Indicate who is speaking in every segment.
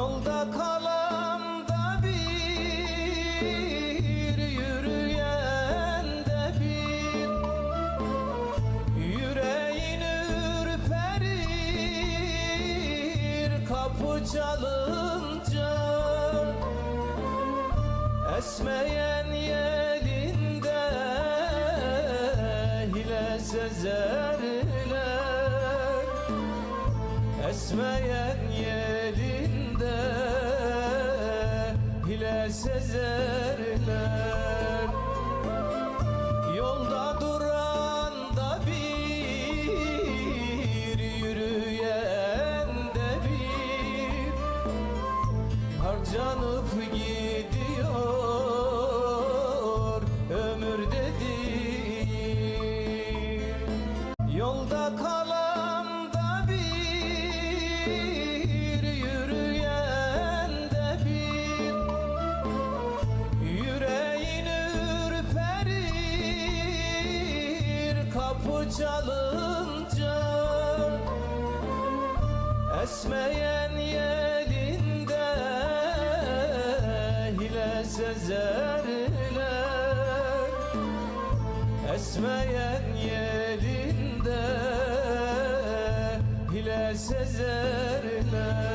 Speaker 1: Yolda kalan da bir Yürüyen de bir. Yüreğin ürperir Kapı çalınca. Esmeyen yelinde Hile sezerler. Esmeyen yelinde Hile sezerler. Yolda duran da bir Yürüyen de bir. Harcanıp gidiyor Ömür dediğim. Yolda kalan da bir Kapı çalınca Esmeyen yelinde Hile sezerler Esmeyen yelinde Hile sezerler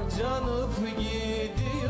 Speaker 1: harcanıp gidiyor.